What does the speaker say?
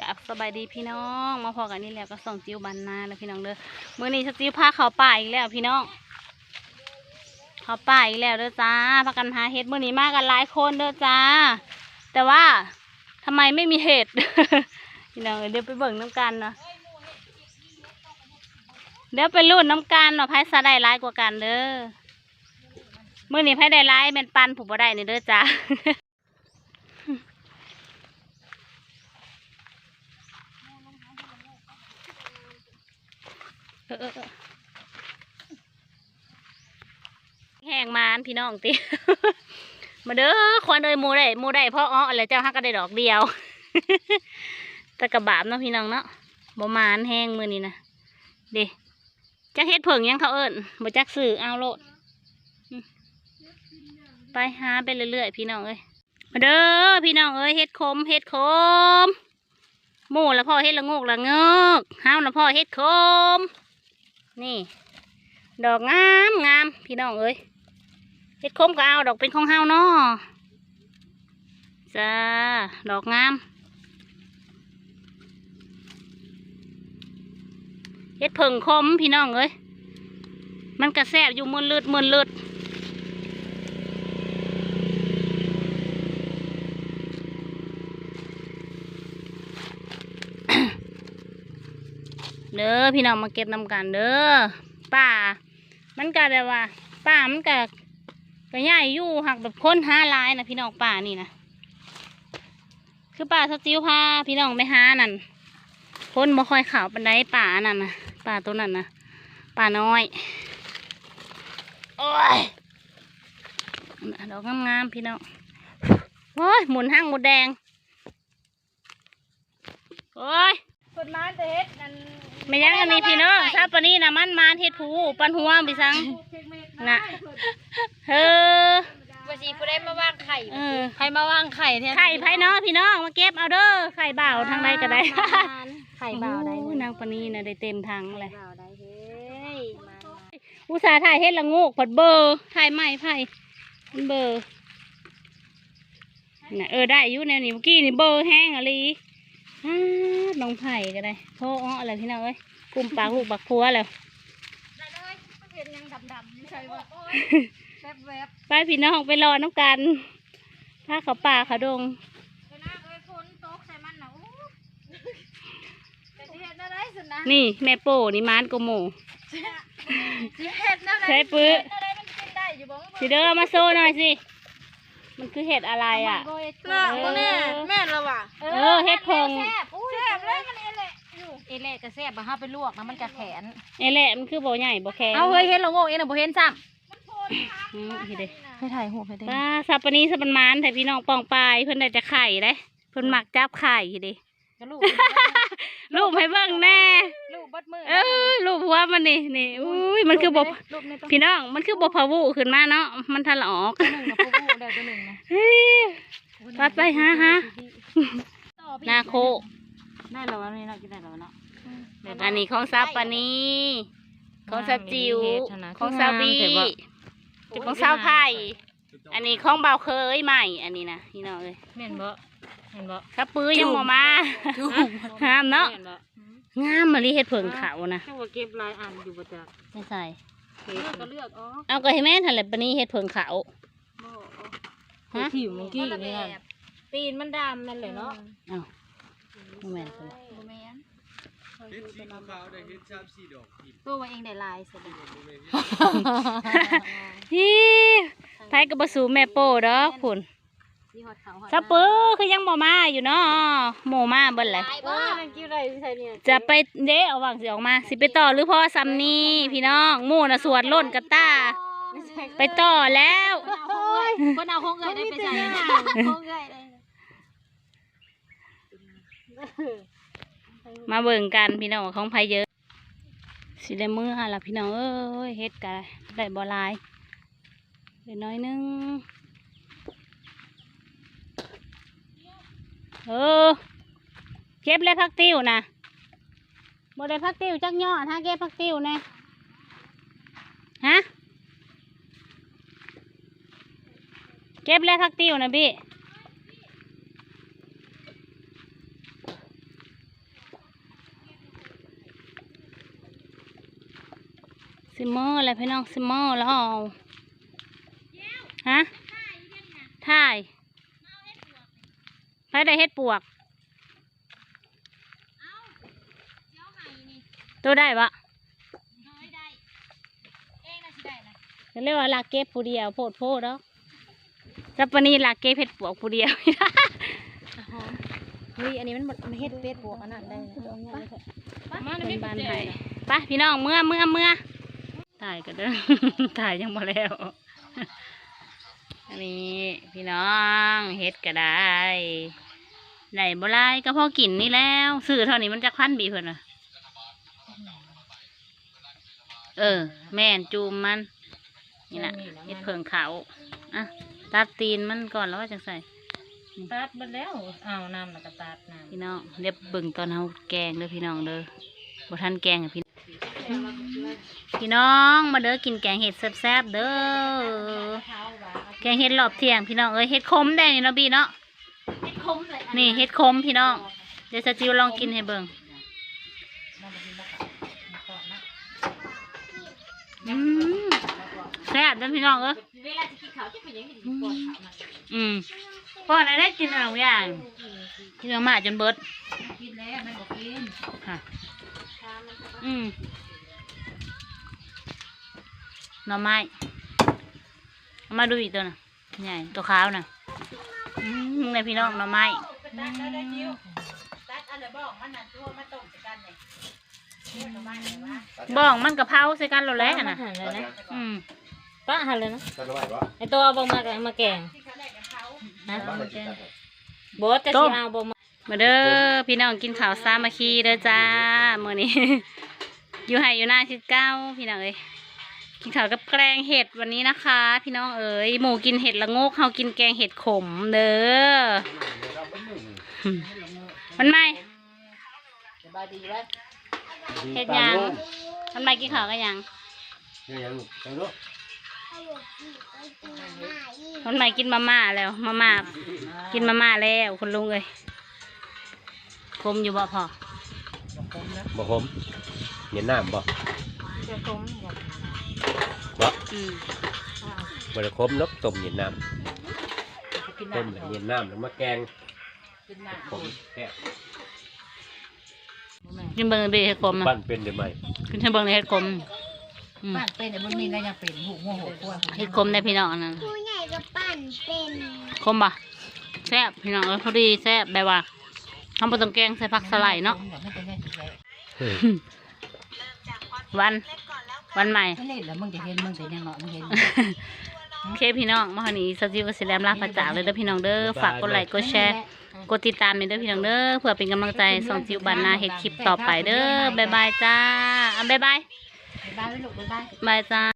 กับสบายดีพี่น้องมาพอกันนี่แล้วก็ส่งจิ้วบันนาแล้วพี่น้องเด้อมื้อนี้สจิ้วพาเขาป่าอีกแล้วพี่น้องเขาป่าอีกแล้วเด้อจ้าพากันหาเห็ดมื้อนี้มากันหลายคนเด้อจ้า แต่ว่าทำไมไม่มีเห็ดพี่น้องเอ้ยเดี๋ยวไปเบิ่งน้ำกันเนาะเดี๋ยวไปรุ่นน้ำกันเนาะไพ่ซาได้ร้ายกว่ากันเด้อมื้อนี้ไพ่ได้ร้ายแม่นปันผูกบ่ได้นี่เด้อจ้า เออเออเออ แห้งมานพี่น้องติมาเด้อควันเอ้ยมูได้มูได้เพราะอ้อแล้วเจ้าฮักก็ได้ดอกเดียวแต่กระบาบเนาะพี่น้องเนาะบ่มานแห้งมือนี้นะเด้จักเฮ็ดเผิงยังเขาเอิ้นบ่จักสื่อเอาโลดไปหาไปเรื่อยๆพี่น้องเอ้ยมาเด้อพี่น้องเอ้ยเฮ็ดคมเฮ็ดคมหมูละพ่อเฮ็ดละงกละเงกห้าวละพ่อเฮ็ดคม นี่ ดอกงามงามพี่น้องเอ้ยเฮ็ดคมก็เอาดอกเป็นของเฮาเนาะจ้าดอกงามเฮ็ดเผิงคมพี่น้องเอ้ยมันกระแซบอยู่มืนลืดมืนลืด เด้อพี่น้องมาเก็บนำกันเด้อป่า มันก็แบบว่าป่ามันก็ก็ใหญ่อยู่หักแบบค้นหาลายนะพี่น้องป่านี่นะคือป่าสติวพาพี่น้องไปหานั่นค้นบ่ค่อยขาวปันไดป่านั่นนะป่าตัวนั้นนะป่าน้อยโอ้ยดอกงามๆพี่น้องโอ้ยหมุนห้างหมุนแดงโอ้ยคนมาจะเฮ็ดนั่น ไม่ยังอันนี้พี่น้องถ้าปานนี้นะมันมานเฮ็ดผูปันหัวบิสังน่ะเฮ้อว่าสิผู้ใดมาวางไข่เออใครมาวางไข่แทนไข่ไผ่เนาะพี่น้องมาเก็บเอาเด้อไข่บ่าวทางใดก็ได้ไข่บ่าวได้โอ้ยนางปานนี้นะได้เต็มทางเลยบ่าวได้เฮ้ยมาอุตส่าห์ถ่ายเฮ็ดละโงูกผัดเบอร์ถ่ายใหม่ไผ่มันเบอร์น่ะเออได้อยู่แนวนี้เมื่อกี้นี่เบอร์แห้งอะไร ฮ่าลองไผ่ก็ได้โทษอ้ออะไรพี่น้องเอ้ยกลุ่มปากลูกบักพัวแล้วได้เลยมันเห็นยังดำๆอยู่ใช่บ่แวบแวบไปพี่น้องไปรอน้ำกันถ้าเขาป่าเขาดงๆนะเอ้ยฝนตกใส่มันน่ะโอ้จะสิเฮ็ดอะไรสินะนี่แม่โป้นี่มานโกโมสิเฮ็ดอะไรใช้ปื้ออะไรมันกินได้อยู่บ่สิเด้อมาโซ่หน่อยสิ มันคือเห็ดอะไรอะน่ะเออบ่แม่แม่นแล้วว่ะเออเฮ็ดเพิงแซ่บอุ้ยแซ่บเลยมันเอเละอยู่เอเล่กระแซบบ่ห้าไปลวกนะมันจะแขนไอ้แหละมันคือบ่ใหญ่บ่แข็งเอาเฮ้ยเห็นละโงกเองน่ะบ่เห็นซ้อืมเฮ็ดเด้ำให้ถ่ายหูให้ได้ ป้าสับปะนี้สับปะมานแต่พี่น้องปองปลายเพิ่นได้แต่ไข่เด้เพิ่นมักจับไข่เด้ ก็ลูกรูปให้เบิ่งแน่ลูกเบัดมือเอ้ยรูปหัวมันนี่นี่อุ้ยมันคือบ่ลูกในตัวพี่น้องมันคือบ่พะวูขึ้นมาเนาะมันทันละออกหนึ่งกับผู้ผู้ได้ตัวหนึ่งนะเฮ้ยไปไปหาหานาโคได้แล้ววันนี้เรากินได้แล้วเนาะอันนี้ของซับปะนีของซับจิ๋วของซาบีของซาวไผ่อันนี้ของเบาเคยใหม่ อันนี้นะพี่น้องเอ้ยเห็นบ่เห็นบ่ซับปื้อยังบ่มางามเนาะเห็นบ่งามมาลีเฮ็ดเผิงเขานะเจ้าว่าเก็บลายอันอยู่บ่จักไม่ใส่เลือกก็เลือกอ๋อเอาก็ให้แม่ทันแหละปะนี้เฮ็ดเผิงเขาบ่ฮะผิวเมื่อกี้นี่นะตีนมันดำนั่นเลยเนาะเอาบ่แม่นเพิ่นบ่แม่นเฮ็ดสีขาวๆได้เฮ็ดชามสีดอกผิดตัวว่าเองได้ลายสิบ่แม่นฮิไผก็บ่สู้แม่โป้ดอกพุ่น ที่ฮอดเขาฮอดซับปื้อคือยังบ่มาอยู่เนาะหมู่มาเบิ่นแหละว่ามันกิ้วได้ใช่เนี่ยจะไปเด้เอาวางสิออกมา สิไปต่อหรือพอซ้ำนี่พี่น้องหมู่น่ะสวดล่นกระตา ไปต่อแล้วคนเอาคงเอ้ยได้ไปใส่นะคงเอ้ยได้มาเบิ่งกันพี่น้องว่าของไผเยอะ สิได้มือหาล่ะพี่น้องเอ้ยเฮ็ดกะได้บ่หลายเดี๋ยวน้อยหนึง เออ เก็บเลยพักติ้วนะบมได้พักติ้วจักย่อถ้าเก็บพักติ้วแน่ฮะ เก็บเลยพักติ้วนะพี่ซิมเมอร์อะไรพี่น้องซิมเมอร์แล้วฮะ ไปได้เฮ็ดปวกตัวได้ปะน้อยได้เองน่ะสิได้นะจะเรียกว่าลากเก็บผู้เดียวโพดโพดแล้วแล้วปานนี้ลากเก็บเฮ็ดปวกผู้เดียวเฮ้ยอันนี้มันมันเฮ็ดเฟซบวกอันนั้นได้นะมาเป็นบ้านไทยไปพี่น้องเมื่อเมื่อเมื่อถ่ายกันเด้อถ่ายยังมาแล้วอันนี้พี่น้องเฮ็ดก็ได้ ไหนบ่ไรก็พอกินนี่แล้วซื้อเท่านี้มันจะพันบีเพิ่นน่ะ เออ แม่นจูมมัน นี่แหละเฮ็ดเพิงเขาอะตัดตีนมันก่อนแล้วว่าจังใส่ตัดมันแล้วเอาน้ำแล้วก็ตัดน้พี่น้องเดี๋ยวเบิ่งตอนเฮาแกงเด้อพี่น้องเด้อบ่ทันแกงให้พี่พี่น้องมาเด้อกินแกงเห็ดแซ่บๆเด้อแกงเห็ดรอบเที่ยงพี่น้องเอ้ยเห็ดขมได้นี่เนาะบีเนาะเฮ็ดคมเลยอัน นี่เห็ดขมพี่น้อง เดี๋ยวสจิวลองกินให้เบิ่งอืมแซ่บเด้อพี่น้องเอ้ยเวลาจะกินข้าวจะเป็นยังไงกินก่อนข้าวมาอืมพ่ออะไรได้กินอะไรอย่างกินมามาจนเบิดกินแล้วมันบอกกินค่ะอืมหน่อไม้มาดูอีกตัวน่ะใหญ่ตัวขาวน่ะอืมไงพี่น้องหน่อไม้ ตัดแล้วได้จิวตัดอันเดบอกมันน่ะตัวมาต้มใส่กันเนี่ยเรียกประมาณนี้ว่าบ้องมันกะเพราใส่กันแล้วแหละน่ะหันเลยนะอืมป้าหันเลยนะกันไว้บ่ไอตัวเอาบงมามาแกงนะบ้านได้กินกันบดจะสิเอาบงมามาเด้อพี่น้องกินข้าวสามัคคีเด้อจ้ามื้อนี้ อยู่ไห้อยู่หน้าชิดเก้าพี่น้องเอ้ยกินข้าวกับแกงเห็ดวันนี้นะคะ พี่น้องเอ๋ยหมูกินเห็ดละโงกเฮากินแกงเห็ดขมเด้ออื มมันไม่สบายดีแล้วเห็ดหยังมันไม่กินข้าวกันยังเฮ็ดหยังจังลูกมันไม่กินมาม่าแล้ว มาม่ากินมาม่าแล้วคุณลุงเอ้ยคมอยู่บ่พอบ่ผมเห็นน้ำบ่จะคมบ่อืมบ่ได้คมนกต้มเย็นน้ำต้มแล้วเย็นน้ำแล้วมาแกง ผมแซ่บกินเบิ่งเบเห็ดขมปั้อะนเป็นได้ไหมกินให้เบิ่งในเห็ดขมอืมบ้านเป็นแต่มันมีอะไรยังเป็นหูโมโหพวกเห็ดขมได้พี่น้องอันนั้นผู้ใหญ่ก็ปั่นเป็นคมบ่แซ่บพี่น้องเอ้ยพอดีแซ่บแบบว่าทำปลาต้มแกงใส่ผักสไลด์เนาะไม่เป็นไงสิแกเฮ้ยวัน วันใหม่ ไม่เล่นแล้วมึงจะเห็นมึงจะยังเนาะมึงเห็น โอเคพี่น้องมาวันนี้สจิวกับสิแลมลาพระจากเลยเด้อพี่น้องเด้อฝากกดไลค์กดแชร์กดติดตามให้เด้อพี่น้องเด้อเพื่อเป็นกำลังใจส่องจิวบันนาเฮ็ดคลิปต่อไปเด้อบ๊ายบายจ้าอะบ๊ายบายบ๊ายบายลูกบ๊ายบาย บายจ้า